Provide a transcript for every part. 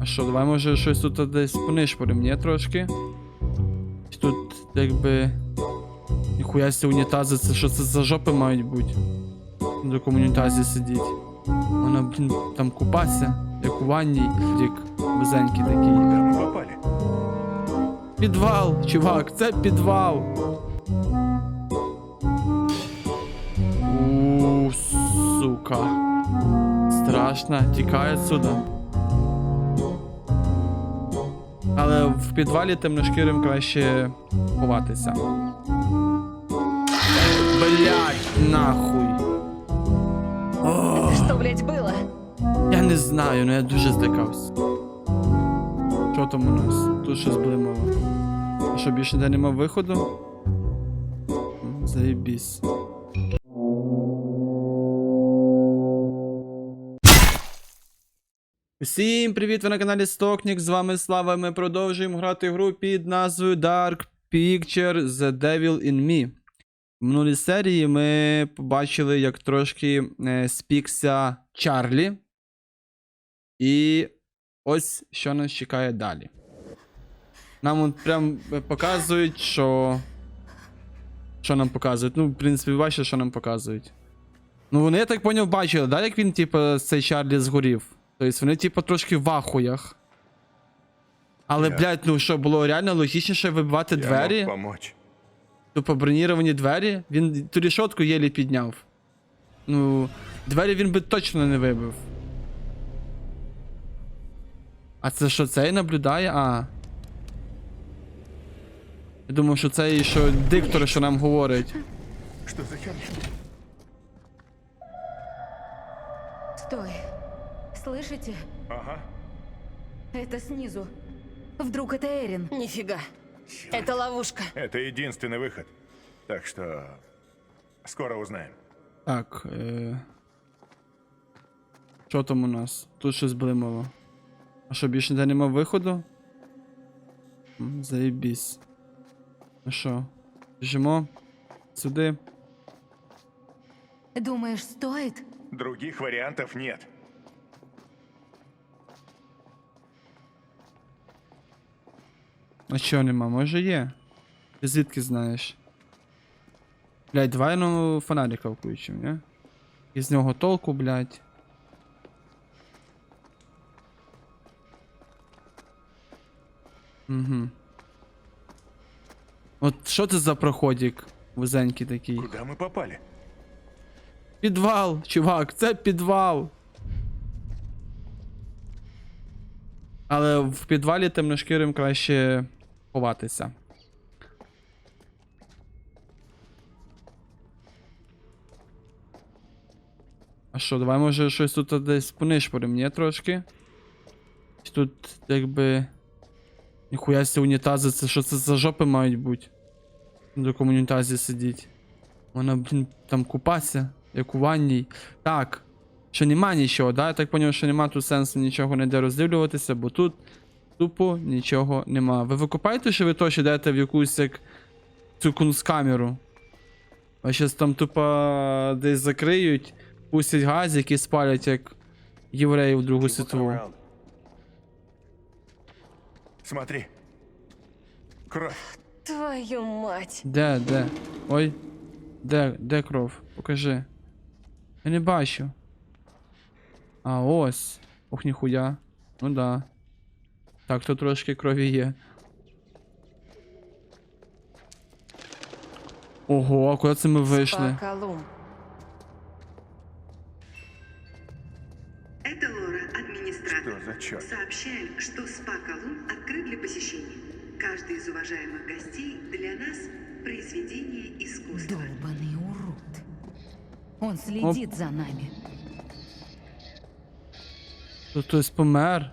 А що, давай може щось тут десь понишпорим, ні, трошки? Тут якби. Ніхуя сі унітази, це що це за жопи мають бути? На такому унітазі сидіть. Вона, блін, там купаться, як у ванні, як вузенький такий. Підвал, чувак, це підвал. У, сука. Страшно, тікай отсюда. Але в підвалі темношкірим краще ховатися. Блять, нахуй. О, Что, блядь, было? я не знаю, але я дуже злякався. Що там у нас? Тут щось блимало. А що, більше де нема виходу? М, Заєбісь. Всім привіт! Ви на каналі Стокнік. З вами Слава. Ми продовжуємо грати гру під назвою Dark Picture The Devil in Me. В минулій серії ми побачили, як трошки е, спікся Чарлі. І ось що нас чекає далі. Нам от прям е, показують, що. Що нам показують? Ну, в принципі, бачите, що нам показують. Ну, вони, я так поняв, бачили, да, як він, типу, цей Чарлі згорів. Тобто вони, типу, трошки в ахуях. Але, Я- блядь, ну що, було реально логічніше вибивати Я двері? помочь. Тупо броніровані двері. Він ту рішотку єлі підняв. Ну, двері він би точно не вибив. А це що, цей наблюдає? А. Я думав, що цей, що диктор, що нам говорить. Что за херня? Стой. Слышите? Ага. Это снизу. Вдруг это Эрин? Нифига. Это ловушка. Это единственный выход. Так что скоро узнаем. Так. Е... Що там у нас? Тут щось блимало. А що, більше ніде нема виходу? М, Заєбісь. Ну що, біжимо сюди. Думаешь, стоит? Других вариантов нет. А чого нема? Може є? Ти звідки знаєш? Блядь, давай ну фонарика включимо, ні? Із нього толку, блядь. Угу. От що це за проходик вузенький такий? Куда мы попали? Підвал, чувак, це підвал. Але в підвалі темношкірим краще ховатися. А що, давай може щось тут десь понишпорим, ні, трошки? Тут якби. Ніхуя сі унітази, це що це за жопи мають бути? На такому унітазі сидіть. Вона, блін, там купаться, як у ванні. Так. Що нема нічого, да? Я так поняв, що нема тут сенсу нічого не де роздивлюватися, бо тут тупо нічого нема. Ви викупаєте, що ви точно йдете в якусь як цю кунсткамеру? А щас там тупо десь закриють, пустять газ, які спалять як євреїв в Другу світову. Смотри. Кровь. Твою мать. Де, де? Ой. Де, де кров? Покажи. Я не бачу. А, ось. Ох, ніхуя. Ну да. Так, тут трошки крові є. Ого, а куди це ми вийшли? Колумб. Это Лора, администратор. Что за черт? Сообщаем, что СПА Колумн открыт для посещения. Каждый из уважаемых гостей для нас произведение искусства. Долбаный урод. Он следит за нами. Тут хтось помер.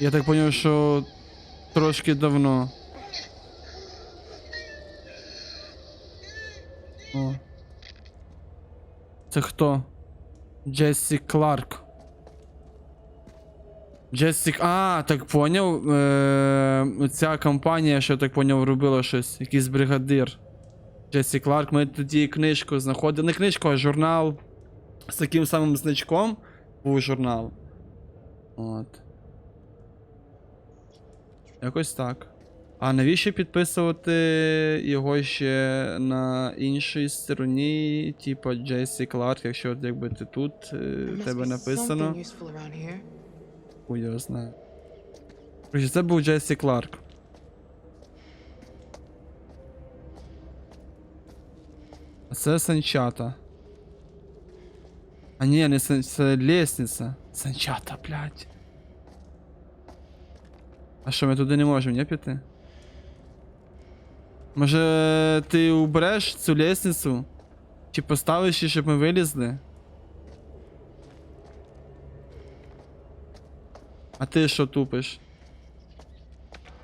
Я так поняв, що трошки давно. О. Це хто? Джессі Кларк. Джессі... А, так поняв. Е- ця компанія, що я так поняв, робила щось. Якийсь бригадир. Джессі Кларк. Ми тоді книжку знаходили. Не книжку, а журнал з таким самим значком був журнал. От. Якось так. А навіщо підписувати його ще на іншій стороні, типа Джесі Кларк, якщо якби ти тут е, в тебе написано. Хуй знає. Короче, це був Джесі Кларк. А це санчата. А ні, не сан... це лестниця. Санчата, блядь. А що, ми туди не можемо, не піти? Може ти убереш цю лестницю? Чи поставиш її, щоб ми вилізли? А ти що тупиш?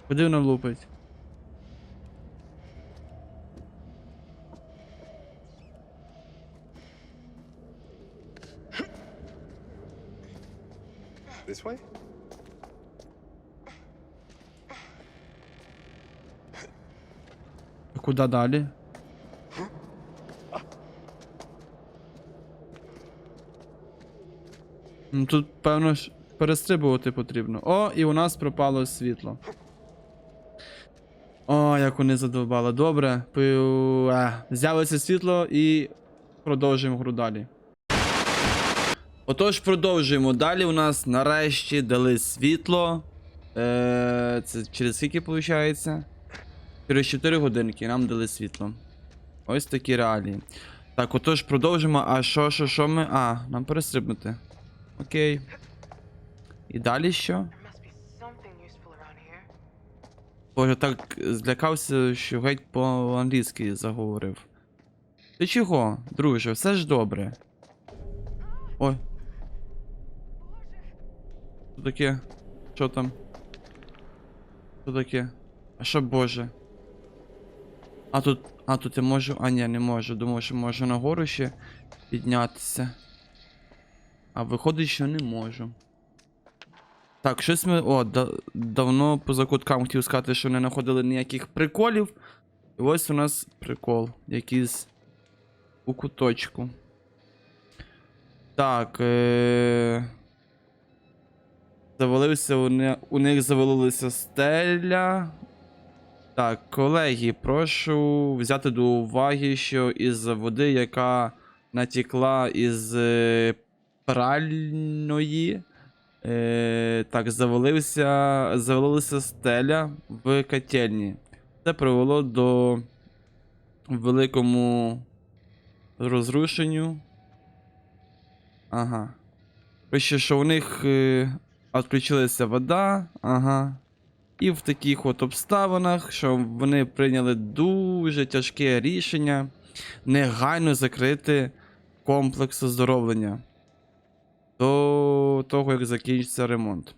Куди вона влупить? This way? Куди далі? Ну тут, певно, перестрибувати потрібно. О, і у нас пропало світло. О, як вони задовбали. Добре. Пи- е, З'явиться світло і продовжуємо гру далі. Отож, продовжуємо. Далі у нас нарешті дали світло. Е, це через скільки виходить? Через 4 годинки нам дали світло. Ось такі реалії. Так, отож, продовжимо. А що, що, що ми. А, нам перестрибнути. Окей. І далі що? Боже, так злякався, що геть по-англійськи заговорив. Ти чого, друже, все ж добре. Ой. Що таке? Що там? Що таке? А що боже? А тут. А тут я можу. А ні, не можу. Думав, що можу нагору ще піднятися. А виходить, що не можу. Так, щось ми. О, да, давно по закуткам хотів сказати, що не знаходили ніяких приколів. І ось у нас прикол. Якийсь у куточку. Так. Е... Завалився у, не... у них завалилася стеля. Так, колеги, прошу взяти до уваги, що із води, яка натікла із е, пральної. Е, так, завалився, завалилася стеля в котельні. Це привело до великому розрушенню. Ага. Пише, що у них е, відключилася вода. Ага. І в таких от обставинах, що вони прийняли дуже тяжке рішення негайно закрити комплекс оздоровлення до того, як закінчиться ремонт.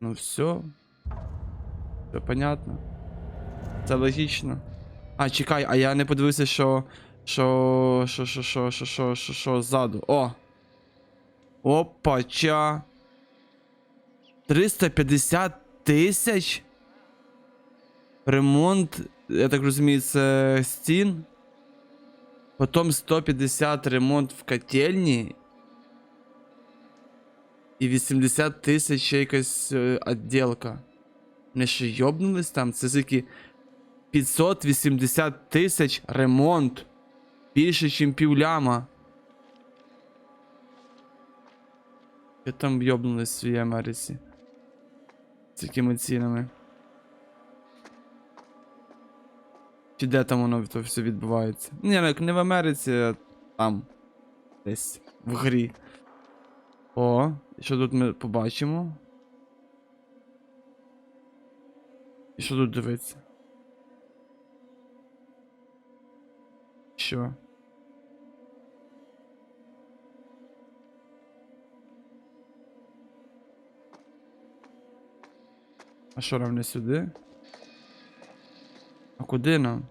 Ну все. Все понятно. Це логічно. А, чекай, а я не подивився, що. Що. Що, що, що, що, що, що, що ззаду. О! Опача. 350 тисяч? Ремонт, я так розумію, це стін. Потім 150 ремонт в котельні. І 80 тисяч ще якась е, відділка. Вони що йобнулись там? Це скільки 580 тисяч ремонт. Більше, ніж півляма. Я там йобнулись в Америці. З якими цінами. Чи де там воно то все відбувається? Ні, ну, не в Америці, а там. Десь в грі. О, що тут ми побачимо? І що тут дивиться? Що? А що нам не сюди? Куди нам?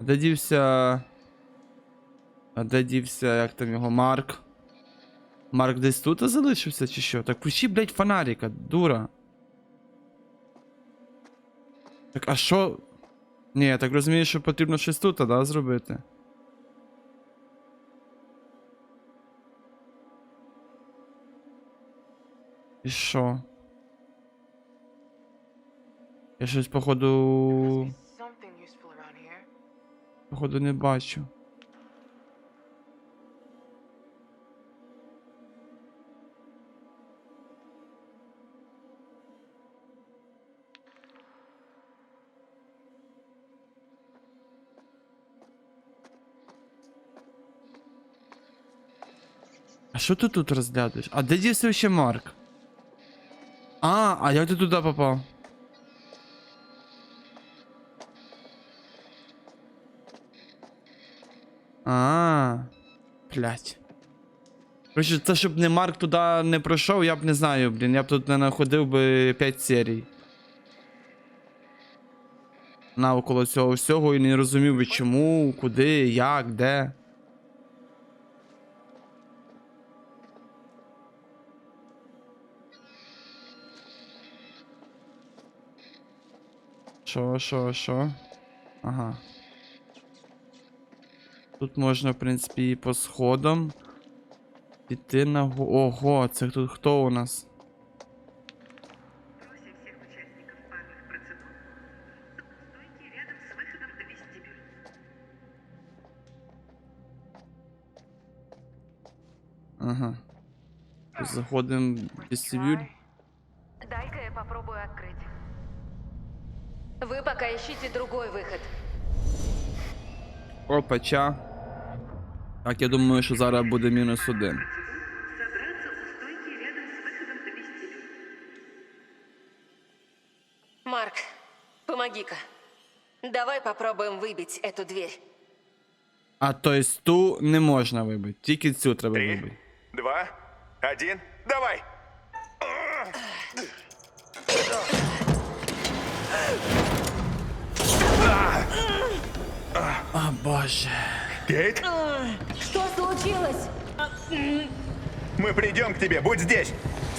Де дівся. А де дівся, як там його Марк? Марк десь тут залишився чи що? Так включи, блядь, фонарика, дура. Так, а що? Ні, я так розумію, що потрібно щось тут, да, зробити. І що? Я щось, походу. Походу не бачу. А що ти тут розглядаєш? А де дівся ще Марк? А, а як ти туди попав? А, блять. Короче, це щоб не Марк туди не пройшов, я б не знаю, блін. Я б тут не находив би 5 серій. Навколо цього всього і не розумів би чому, куди, як, де. Що, що, що? Ага. Тут можна, в принципі, і по сходам. Піти на го- Ого, це тут хто у нас? Просим всех участников парных процедур стойки рядом с выходом в вестибюль. Ага. Заходимо в вестибюль. Try. Дай-ка я попробую открыть. Вы пока ищите другой выход. Опача. Так, я думаю, що зараз буде мінус один. Собраться у стойки рядом с выходом в вестибюль. Марк, помоги-ка. Давай попробуем выбить эту дверь. А то есть ту не можна вибити, тільки цю треба Три, вибити. два, один, давай! А боже. Кейт, Что случилось? мы придем к тебе, будь здесь!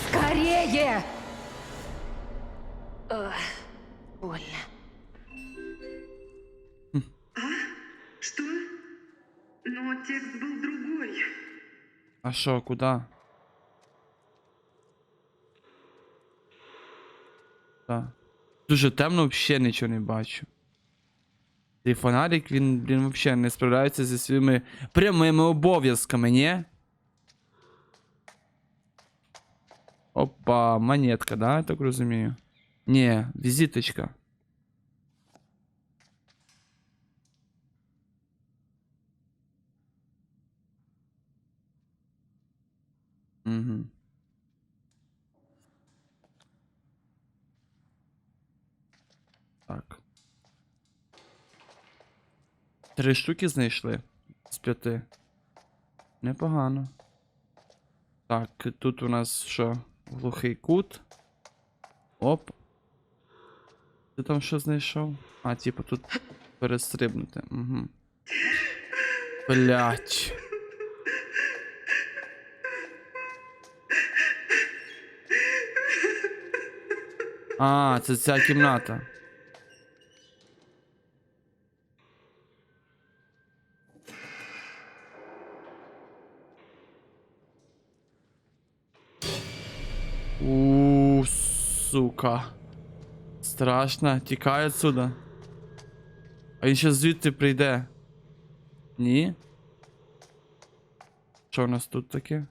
Скорее! Больно. Что? Но текст был другой. А що, куди? Так. Дуже темно, взагалі нічого не бачу. Цей фонарик, він, блін, взагалі не справляється зі своїми прямими обов'язками, ні? Опа, монетка, да, я так розумію? Ні, візиточка. Угу. Так. Три штуки знайшли з п'яти. Непогано. Так, тут у нас що? Глухий кут. Оп. Ти там що знайшов? А, типу тут перестрибнути. Угу. Блять. А, це ця кімната. Сука. Страшно. Тікай отсюда. А він ще звідти прийде. Ні? Що у нас тут таке?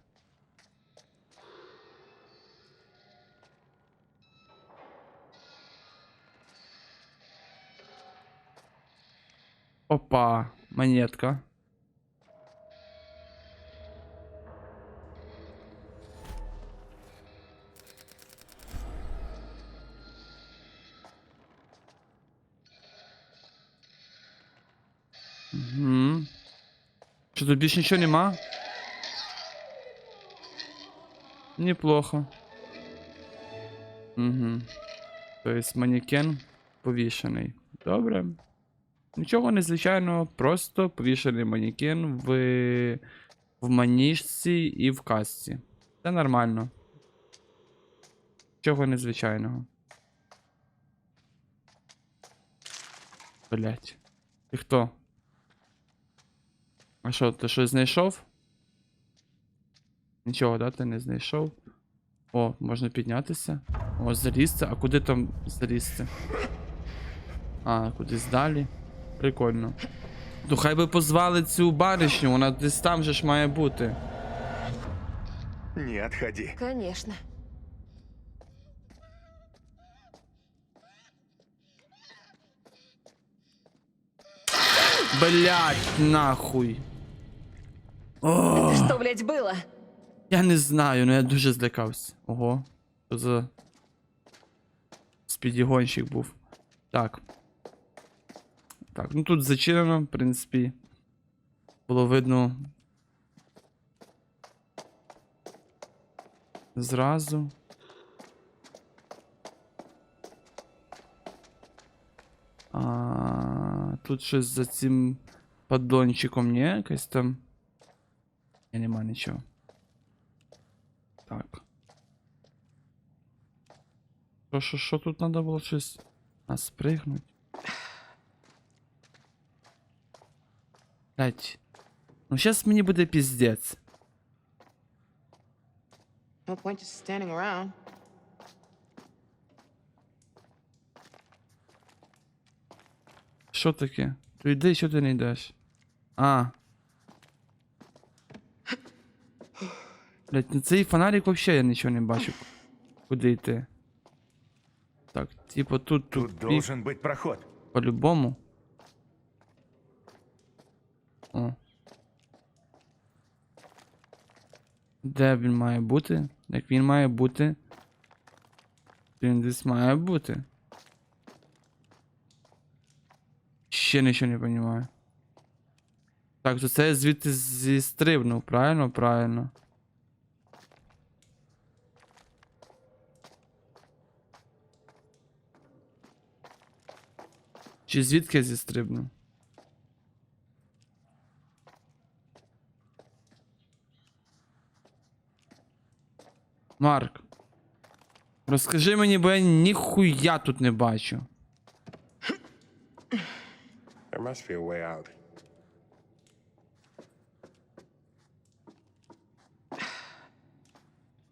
Опа, монетка. Угу. Що тут більше нічого нема? Неплохо. Угу. Тобто манекен повішений. Добре. Нічого незвичайного, просто повішений манекен в, в маніжці і в касці. Це нормально. Нічого незвичайного. Блять. Ти хто? А що, ти щось знайшов? Нічого, да, ти не знайшов? О, можна піднятися. О, залізти. А куди там залізти? А, кудись далі. Прикольно. Ну хай би позвали цю баришню, вона десь там же ж має бути. Не отходи. Конечно. Блять, нахуй. О, Что, блядь, было? я не знаю, ну я дуже злякався. Ого. Що за. Спідігонщик був. Так. Так, ну тут зачинено, в принципі. Було видно. Зразу. А, тут щось за цим поддончиком, ні? Якась там. Я нема нічого. Так. Що, що, що тут треба було щось? А, спригнуть. Блять. Ну сейчас мені буде піздець. No point just standing around. Що таке? То йди, що ти не йдеш? А. Блять, на цей фонарик вообще я нічого не бачу. Куди йти? Так, типа тут Тут тупик должен быть проход. по-любому. О. Де він має бути? Як він має бути? Він десь має бути. Ще нічого не розумію. Так, то це звідти зістрибнув, правильно? Правильно. Чи звідки я зістрибнув? Марк. Розкажи мені, бо я ніхуя тут не бачу. There must be a way out.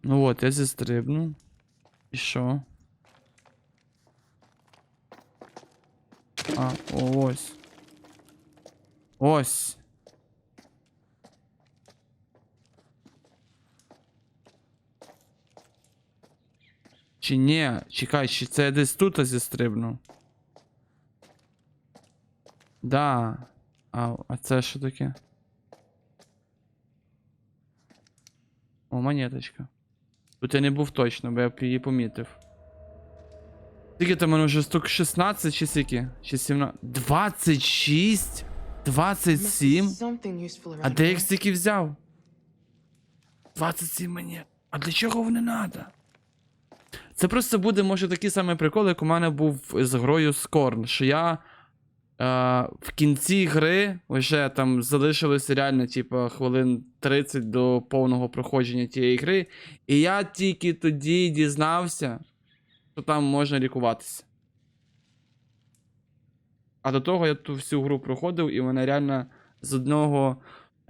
Ну от, я зістрибнув. І що? А, о, ось. Ось. Чи ні? Чекай, чи це я десь тут зістрибнув? Да. А, а це що таке? О, монеточка. Тут я не був точно, бо я її помітив. Скільки там мене вже штук 16 чи скільки? Чи 17? 26? 27? Something useful around А де їх стільки взяв? 27 монет. А для чого вони надо? Це просто буде, може, такий самий прикол, як у мене був з грою Скорн, що я е, в кінці гри вже там залишилося реально, типу, хвилин 30 до повного проходження тієї гри. І я тільки тоді дізнався, що там можна лікуватися. А до того я ту всю гру проходив, і мене реально з одного,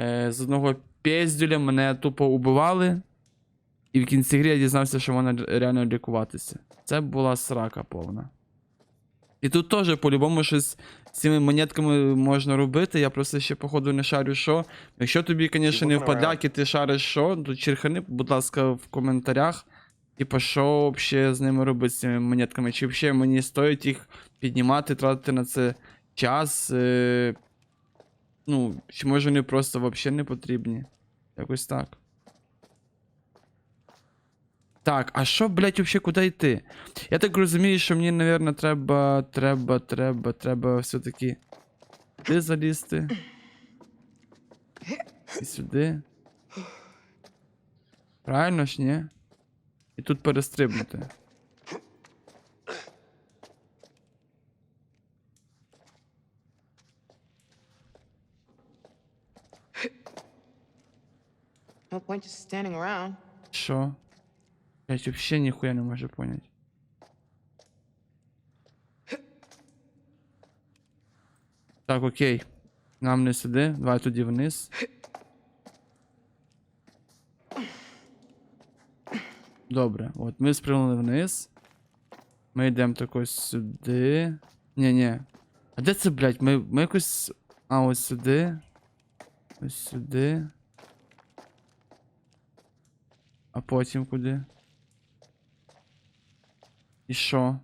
е, з одного піздюля мене тупо убивали. І в кінці гри я дізнався, що можна реально лікуватися. Це була срака повна. І тут теж по-любому щось з цими монетками можна робити. Я просто ще, походу, не шарю що. Якщо тобі, звісно, не впадляки, ти шариш що, то черхани, будь ласка, в коментарях. Типа, що взагалі з ними робити з цими монетками? Чи взагалі мені стоїть їх піднімати, тратити на це час? Е... Ну, чи може вони просто взагалі не потрібні? Якось так. Так, а що, блядь, вообще куди йти? Я так розумію, що мені, напевно, треба, треба, треба, треба все-таки сюди залізти. І сюди. Правильно ж, ні? І тут перестрибнути. No point just standing around. Що? Блять, вообще ніхуя не можу понять. Так, окей. Нам не сюди. Давай тоді вниз. Добре, от ми спрямили вниз. Ми йдемо тако сюди. Ні, ні. А де це, блядь? Ми, ми якось. А, ось сюди. Ось сюди. А потім куди? І що?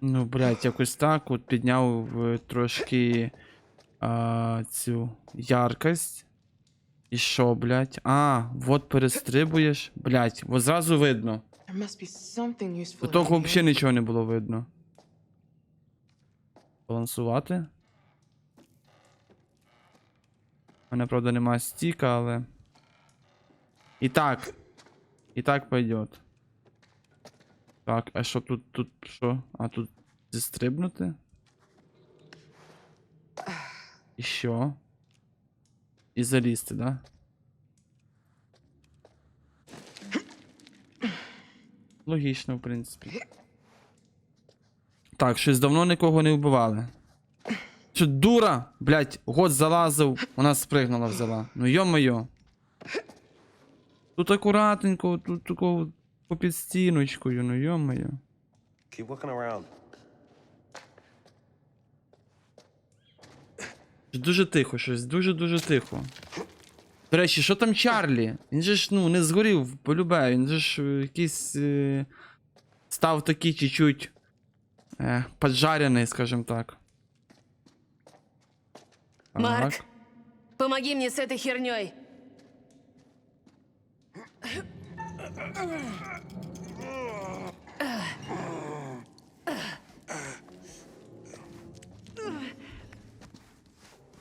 Ну, блядь, якось так. От підняв е, трошки а, цю яркость. І що, блядь? А, вот перестрибуєш. Блядь, от зразу видно. До того взагалі нічого не було видно. Балансувати. У мене, правда, немає стіка, але. І так. І так пойдет. Так, а що тут, тут, що? А тут зістрибнути? І що? І залізти, да? Логічно, в принципі. Так, щось давно нікого не вбивали. Що дура? Блять, год залазив, вона спригнула взяла. Ну йо-моє. Тут акуратненько, тут такого попід стіночкою, ну йо-моє. Keep looking around. Дуже тихо, щось, дуже-дуже тихо. До речі, що там Чарлі? Він же ж ну не згорів, полюбе, він же ж е, якийсь е, став такий чуть-чуть е, поджарений, скажем так. Марк, Так. помоги мне с этой херней.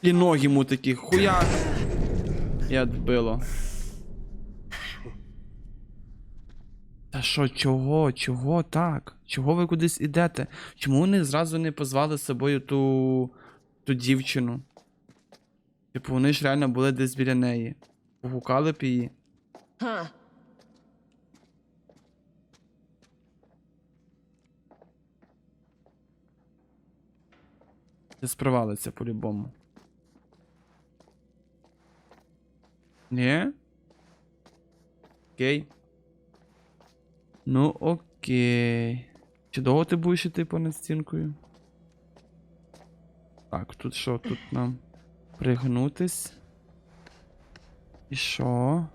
І ноги йому такі хуяк. І відбило. Та що, чого? Чого так? Чого ви кудись ідете? Чому вони зразу не позвали з собою ту. ту дівчину? Типу, вони ж реально були десь біля неї. Погукали б її. А, Десь провалиться по-любому. Ні? Окей. Ну, окей. Чи довго ти будеш іти понад стінкою? Так, тут що? Тут нам пригнутись. І що?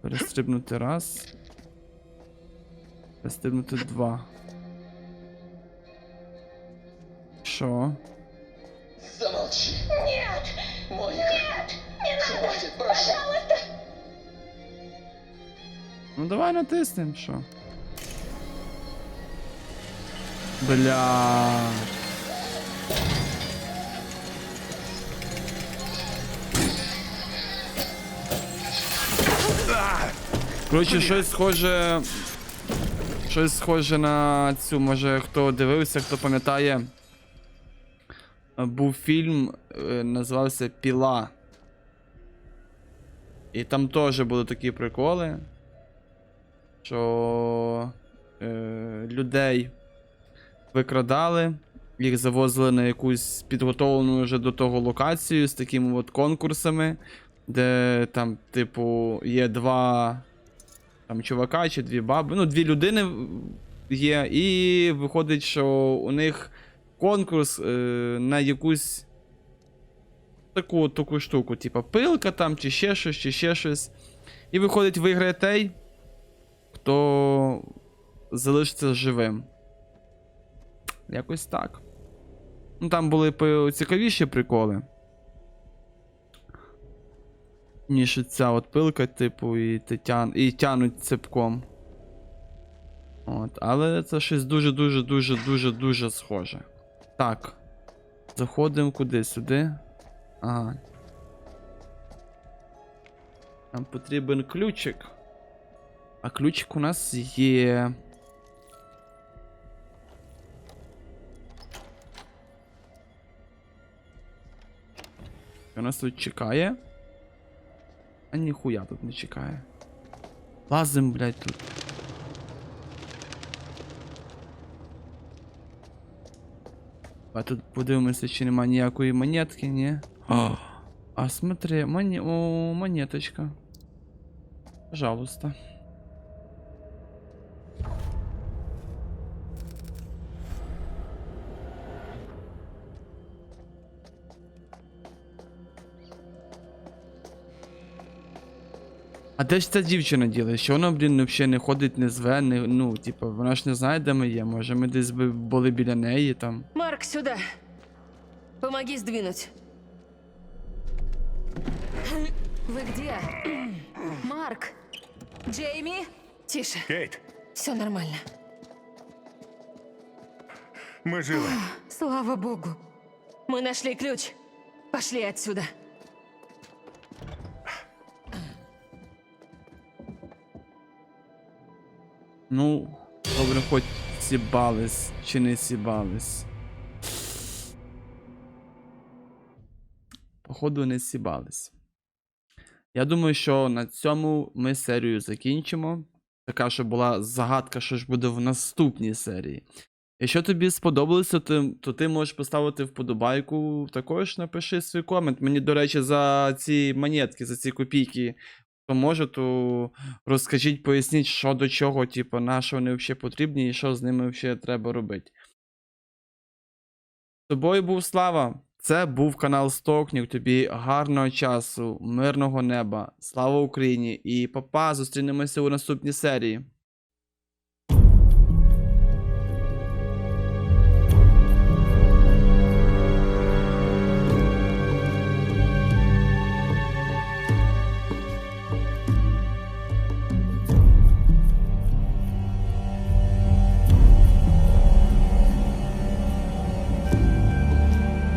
Перестрибнути раз. Перестрибнути два. Що? Замолчи. Нет! Моника! Нет! Не надо! Хватит, прошу! Ну давай натиснем, що. Бля. Коротше, щось схоже. Щось схоже на цю, може хто дивився, хто пам'ятає. Був фільм, е, називався Піла. І там теж були такі приколи що е, людей викрадали, їх завозили на якусь підготовлену вже до того локацію з такими от конкурсами, де там, типу, є два там чувака чи дві баби, ну, дві людини є, і виходить, що у них конкурс е, на якусь таку таку штуку, типу пилка там, чи ще щось, чи ще щось. І виходить, виграє той, хто залишиться живим. Якось так. Ну, там були цікавіші приколи. Ніж ця от пилка, типу, і, тян... і тянуть цепком. От, але це щось дуже-дуже дуже дуже дуже схоже. Так. Заходимо куди? Сюди? Ага. Нам потрібен ключик. А ключик у нас є. Що нас тут чекає? А ніхуя тут не чекає. Лазим, блядь, тут. А тут подивимося, чи нема ніякої монетки, ні. О, а смотри, моне... О, монеточка. Пожалуйста. А де ж ця дівчина діла? Що вона, блін, взагалі не ходить, не зве, не, ну, типу, вона ж не знає, де ми є. Може, ми десь би були біля неї там. Марк, сюда. Помоги сдвинуть. Вы где? Марк! Джейми? Тише, Кейт, все нормально. ми живі. Слава богу. Мы нашли ключ. Пошли отсюда. Ну, добре, хоч сібались, чи не сібались. Походу, не сібались. Я думаю, що на цьому ми серію закінчимо. Така, що була загадка, що ж буде в наступній серії. Якщо тобі сподобалося, то, то ти можеш поставити вподобайку. Також напиши свій комент. Мені, до речі, за ці монетки, за ці копійки хто може, то розкажіть, поясніть, що до чого, типу, на що вони взагалі потрібні і що з ними взагалі треба робити. З тобою був Слава. Це був канал Стокнік. Тобі гарного часу, мирного неба, слава Україні і папа, зустрінемося у наступній серії.